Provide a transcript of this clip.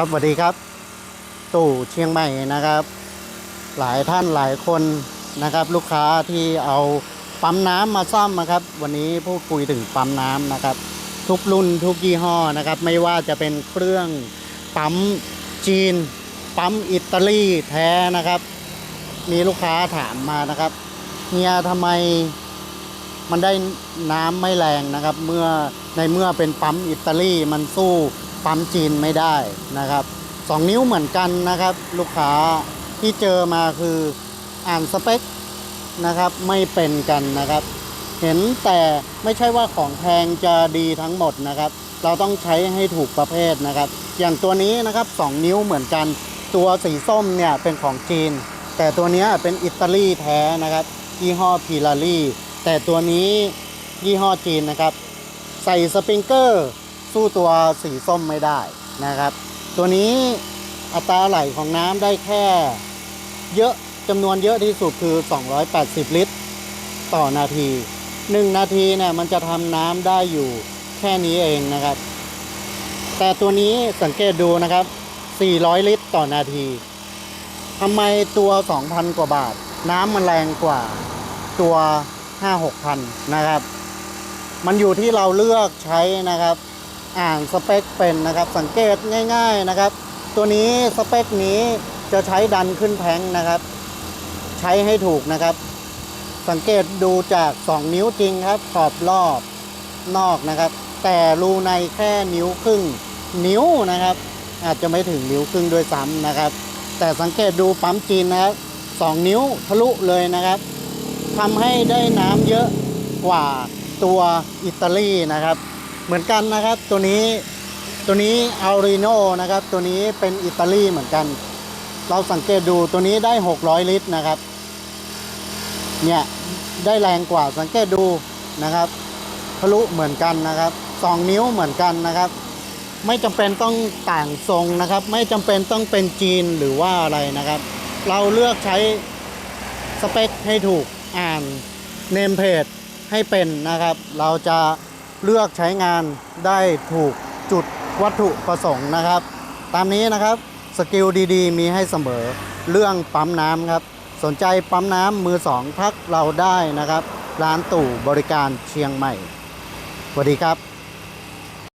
ครับสวัสดีครับ ตู่เชียงใหม่นะครับ หลายท่านหลายคนนะครับ ลูกค้าที่เอาปั๊มน้ำมาซ่อมนะครับ วันนี้พูดคุยถึงปั๊มน้ำนะครับ ทุกรุ่นทุกยี่ห้อนะครับ ไม่ว่าจะเป็นเครื่องปั๊มจีน ปั๊มอิตาลีแท้นะครับ มีลูกค้าถามมานะครับเฮียทำไมมันได้น้ำไม่แรงนะครับ เมื่อในเมื่อเป็นปั๊มอิตาลีมันสู้ ปั๊มจีนไม่ได้นะครับสองนิ้วเหมือนกันนะครับ ลูกค้าที่เจอมาคืออ่านสเปคนะครับไม่เป็นกันนะครับ เห็นแต่ไม่ใช่ว่าของแพงจะดีทั้งหมดนะครับ เราต้องใช้ให้ถูกประเภทนะครับ อย่างตัวนี้นะครับสองนิ้วเหมือนกัน ตัวสีส้มเนี่ยเป็นของจีน แต่ตัวนี้เป็นอิตาลีแท้นะครับยี่ห้อพีลารี่แต่ตัวนี้ยี่ห้อจีนนะครับ ใส่สปริงเกอร์ สู้ตัวสีส้มไม่ได้นะครับ ตัวนี้อัตราไหลของน้ำได้แค่ เยอะจำนวนเยอะที่สุดคือ 280 ลิตร ต่อนาที 1 นาทีเนี่ยมันจะทำน้ำได้อยู่แค่นี้เองนะครับ แต่ตัวนี้สังเกตดูนะครับ 400 ลิตรต่อนาทีทำไมตัว 2,000 กว่าบาท น้ำมันแรงกว่าตัว 5-6พันนะครับ มันอยู่ที่เราเลือกใช้นะครับ อ่านสเปคเป็นนะครับ สังเกตง่าย ๆนะครับ ตัวนี้สเปคนี้จะใช้ดันขึ้นแทงนะครับ ใช้ให้ถูกนะครับ สังเกตดูจาก 2 นิ้วจริงครับขอบรอบนอกนะครับ แต่รูในแค่นิ้วครึ่งนิ้วนะครับ อาจจะไม่ถึงนิ้วครึ่งด้วยซ้ำนะครับ แต่สังเกตดูปั๊มจีนนะครับสองนิ้วทะลุเลยนะครับทำให้ได้น้ำเยอะกว่าตัวอิตาลีนะครับ เหมือนกันนะครับ ตัวนี้ตัวนี้อัลริโนนะครับ ตัวนี้เป็นอิตาลีเหมือนกัน เราสังเกตดูตัวนี้ได้ 600 ลิตรนะครับ เนี่ยได้แรงกว่าสังเกตดูนะครับทะลุเหมือนกันนะครับสองนิ้วเหมือนกันนะครับ ไม่จำเป็นต้องต่างทรงนะครับ ไม่จำเป็นต้องเป็นจีนหรือว่าอะไรนะครับ เราเลือกใช้สเปคให้ถูกอ่านเนมเพจให้เป็นนะครับ เราจะ เลือกใช้งานได้ถูกจุดวัตถุประสงค์นะครับ ตามนี้นะครับสกิลดีๆ มีให้เสมอเรื่องปั๊มน้ำครับ สนใจปั๊มน้ำมือสองทักเราได้นะครับ ร้านตู่บริการเชียงใหม่สวัสดีครับ